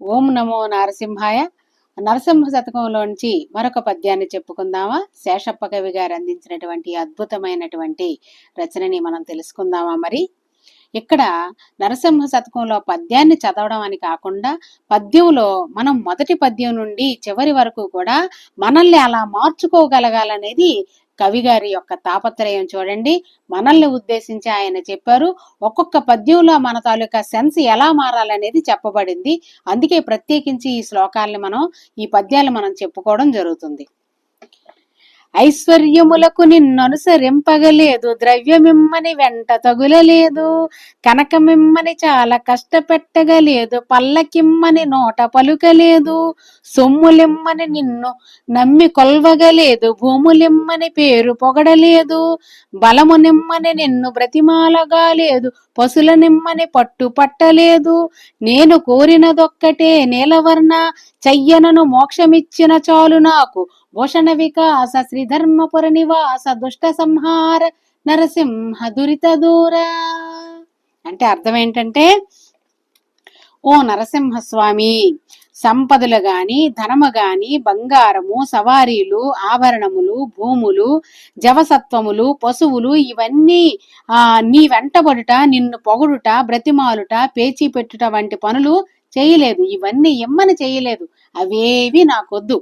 ఓం నమో నరసింహాయ. నరసింహ శతకంలోంచి మరొక పద్యాన్ని చెప్పుకుందామా? శేషప్ప కవి గారు అందించినటువంటి అద్భుతమైనటువంటి రచనని మనం తెలుసుకుందామా మరి? ఇక్కడ నరసింహ శతకంలో పద్యాన్ని చదవడం అని కాకుండా పద్యంలో మనం మొదటి పద్యం నుండి చివరి వరకు కూడా మనల్ని అలా మార్చుకోగలగాలనేది కవి గారి యొక్క తాపత్రయం చూడండి. మనల్ని ఉద్దేశించి ఆయన చెప్పారు ఒక్కొక్క పద్యంలో మన తాలూకా సెన్స్ ఎలా మారాలనేది చెప్పబడింది. అందుకే ప్రత్యేకించి ఈ శ్లోకాల్ని మనం ఈ పద్యాలు మనం చెప్పుకోవడం జరుగుతుంది. ఐశ్వర్యములకు నిన్ననుసరింపగలేదు. ద్రవ్యమిమ్మని వెంట తగులలేదు. కనకమిమ్మని చాలా కష్టపెట్టగలేదు. పల్లకిమ్మని నోట పలుకలేదు. సొమ్ములిమ్మని నిన్ను నమ్మి కొల్వగలేదు భూములిమ్మని పేరు పొగడలేదు. బలము నిమ్మని నిన్ను బ్రతిమాలగాలేదు. పశుల నిమ్మని పట్టు పట్టలేదు. నేను కోరినదొక్కటే నీలవర్ణ. చెయ్యనను మోక్షమిచ్చిన చాలు నాకు. భూషణ వికాస శ్రీధర్మపుర నివాస దుష్ట సంహార నరసింహ దురిత దూర అంటే అర్థం ఏంటంటే ఓ నరసింహస్వామి సంపదలు గాని ధనము గాని బంగారము సవారీలు ఆభరణములు భూములు జవసత్వములు పశువులు ఇవన్నీ ఆ నీ వెంటబడుట నిన్ను పొగుడుట బ్రతిమాలుట పేచీ పెట్టుట వంటి పనులు చేయలేదు. ఇవన్నీ ఎమ్మని చేయలేదు. అవేవి నాకొద్దు.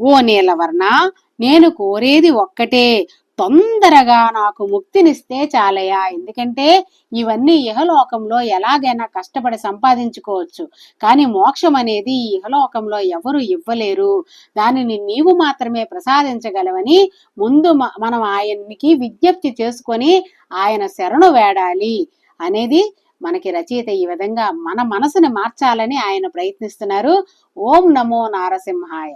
ఓ నీలవర్ణ నేను కోరేది ఒక్కటే. తొందరగా నాకు ముక్తినిస్తే చాలయా ఎందుకంటే ఇవన్నీ ఇహలోకంలో ఎలాగైనా కష్టపడి సంపాదించుకోవచ్చు. కానీ మోక్షం అనేది ఇహలోకంలో ఎవరు ఇవ్వలేరు. దానిని నీవు మాత్రమే ప్రసాదించగలవని ముందు మనం ఆయన్ని విజ్ఞప్తి చేసుకొని ఆయన శరణు వేడాలి అనేది మనకి రచయిత ఈ విధంగా మన మనసుని మార్చాలని ఆయన ప్రయత్నిస్తున్నారు. ఓం నమో నారసింహాయ.